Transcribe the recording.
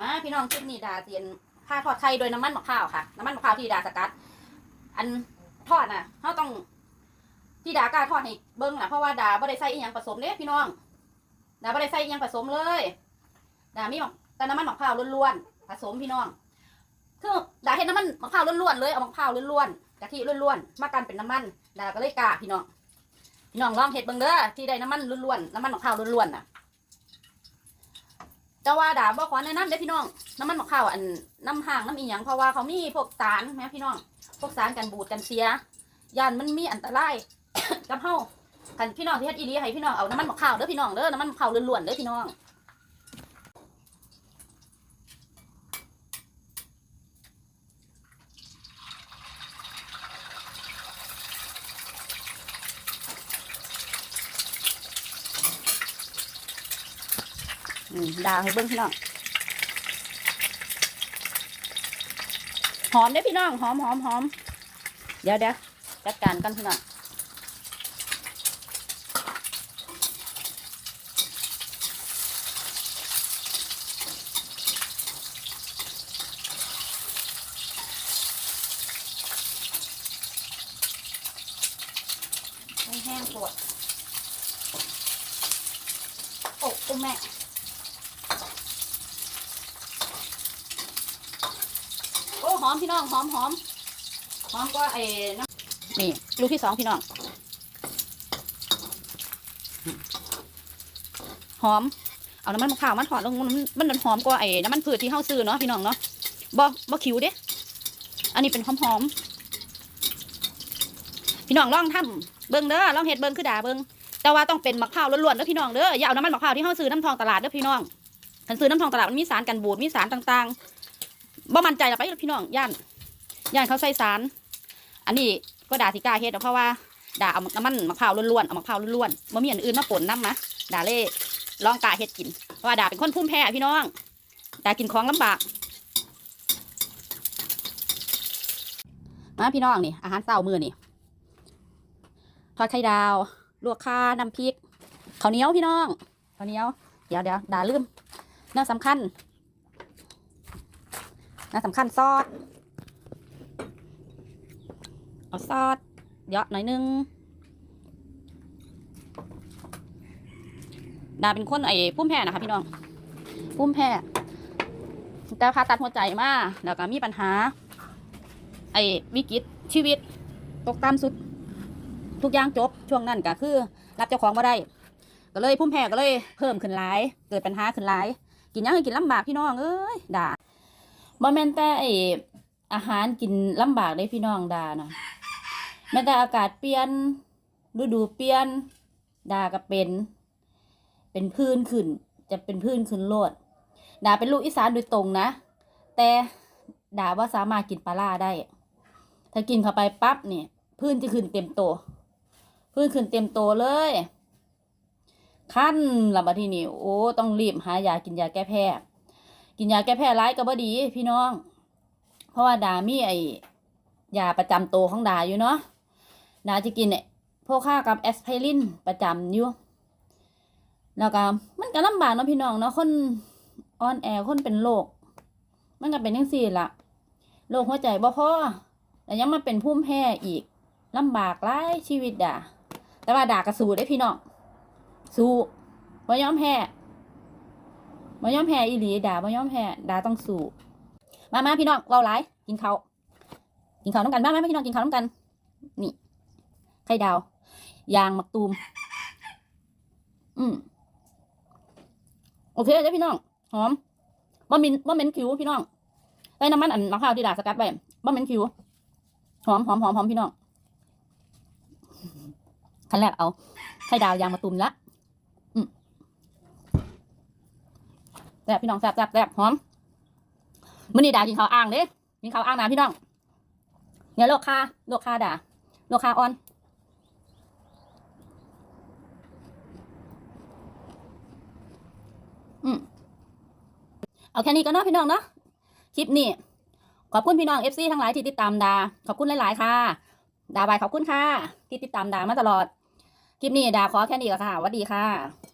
มาพี่น้องคลิปนี้ดาเตียนผ้าทอดไข่โดยน้ำมันมะพร้าวค่ะ น้ำมันมะพร้าวที่ดาสกัด อันทอดน่ะเขาต้องที่ดากล้าทอดให้เบิ้งนะเพราะว่าดาไม่ได้ใส่อีหยังผสมเด้พี่น้องดาไม่ได้ใส่อีหยังผสมเลยดามีแต่น้ำมันมะพร้าวล้วนๆผสมพี่น้องคือดาเห็นน้ำมันมะพร้าวล้วนๆเลยเอามะพร้าวล้วนๆกะทิล้วนๆมากันเป็นน้ำมันดาก็เลยกล้าพี่น้องพี่น้องลองเห็ดเบิ่งเด้อที่ได้น้ำมันล้วนๆน้ำมันมะพร้าวล้วนๆน่ะ จะว่าดาบ่ขอแนะนำเด้อพี่น้อง น้ำมันมะพร้าวอันน้ำห่างน้ำอีหยังเพราะว่าเขามีพวกสารแม่พี่น้อง พวกสารกันบูดกันเสียยานมันมีอันตราย กับเฮาคันพี่น้องที่เฮ็ดอีหลีให้พี่น้องเอาน้ำมันมะพร้าวเด้อพี่น้องเด้อน้ำมันมะพร้าวล้วนๆเด้อพี่น้อง ดาวให้เบิ้งพี่น้องหอมเด้อพี่น้องหอมหอมหอมเดี๋ยวเดี๋ยวจัดการกันพี่น้องให้แห้งปวดโอ้โอ้แม่ โอ้หอมพี่น้องหอมหอมหอมก็ไอ้น้ำนี่ลูกที่สองพี่น้องหอมเอาน้ำมันมะพร้าวมันหอมลงมันมันมันหอมกว่าไอ้น้ำมันพืชที่เฮาซื้อเนาะพี่น้องเนาะบ่บ่คิวเด้อันนี้เป็นหอมหอมพี่น้องลองทำเบิ่งเด้อลองเฮ็ดเบิ่งคือด่าเบิ่งแต่ว่าต้องเป็นมะพร้าวล้วนๆเด้อพี่น้องเด้ออย่าเอาน้ำมันมะพร้าวที่เฮาซื้อน้ำทองตลาดเด้อพี่น้องคันซื้อน้ำทองตลาดมันมีสารกันบูดมีสารต่างๆ บ่มั่นใจละไปพี่น้องย่านย่านเขาใส่สาร อันนี้ก็ด่าสิกาเฮ็ดเพราะว่าด่าเอาน้ำมันมะพร้าวล้วนๆเอามะพร้าวล้วนๆบ่มีอันอื่นมาปนน้ำนะด่าเล่ลองกาเฮ็ดกินเพราะว่าด่าเป็นคนพุ่มแพ้พี่น้องด่ากินของลำบากมาพี่น้องนี่อาหารเช้ามือนี่ทอดไข่ดาวลวกข่าน้ำพริกข้าวเหนียวพี่น้องข้าวเหนียวเดี๋ยวเดี๋ยวด่าลืมน่าสำคัญ น่าสำคัญซอสเอาซอสเยอะหน่อยนึงดาเป็นคนไอ้พุ่มแพ้นะคะพี่น้องพุ่มแพ้แต่ผ่าตัดหัวใจมาแล้วก็มีปัญหา ไอ้วิกฤตชีวิต ตกตามสุด ทุกอย่างจบช่วงนั้นก็คือ รับเจ้าของมาได้ ก็เลยพุ่มแพ้ก็เลยเพิ่มขึ้นหลาย เกิดปัญหาขึ้นหลาย กินยังก็กินลำบากพี่น้องเอ้ยด่า บ่แม่นแต่ไออาหารกินลำบากเลยพี่น้องดานะแม้แต่อากาศเปลี่ยนฤดูเปลี่ยน ดาก็เป็น เป็นพื้นขึ้น จะเป็นพื้นขึ้นโลดดาเป็นลูกอีสานโดยตรงนะ แต่ดาว่าสามารถกินปลาร้าได้ ถ้ากินเข้าไปปั๊บเนี่ยพื้นจะขึ้นเต็มโตวพื้นขึ้นเต็มโตวเลย ขั้นละมากที่นี่โอ้ต้องรีบหายากินยาแก้แพ้ กินยาแก้แพ้ร้ายก็บ่ดี พี่น้อง เพราะว่าดามีไอยาประจำตัวของดาอยู่เนาะดาจะกินเนี่ยพวกข้ากับแอสไพรินประจำอยู่แล้วก็มันก็ลำบากเนาะพี่น้องเนาะคนอ่อนแอคนเป็นโรคมันก็เป็นจังซี่ละโรคหัวใจบ่พอแล้วยังมาเป็นภูมิแพ้อีกลำบากหลายชีวิตดาแต่ว่าดากระสู้ได้พี่น้องสู้บ่ยอมแพ้ บ่ยอมแพ้อีหลีด่าบ่ยอมแพ้ด่าต้องสู้มามาพี่น้องเราไลฟ์กินข้าวกินข้าวน้ำกันมามาพี่น้องกินข้าวน้ำกัน นี่ไข่ดาว ยางมักตูม อืมโอเคเด้พี่น้องหอมบ่มินบ่เหม็นคิวพี่น้องได้น้ำมันอันมะพร้าวที่ด่าสกัดไว้บ่เหม็นคิวหอมหอมหอมหอมพี่น้องขั้นแรกเอาไข่ดาวยางมะตูมละ แซ่บพี่น้องแซ่บแซ่บแซ่บหอมมื้อนี้ด่ากินข้าวอ่างเด้กินข้าวอ่างนะพี่น้องเนี่ยโลกคาโลกคาด่าโลกคาออนอืมเอาแค่นี้ก็เนาะพี่น้องเนาะคลิปนี้ขอบคุณพี่น้องเอฟซีทั้งหลายที่ติดตามดาขอบคุณหลาย ๆ ค่ะดาบายขอบคุณค่ะที่ติดตามดามาตลอด คลิปนี้ดาขอแค่นี้ละค่ะสวัสดีค่ะ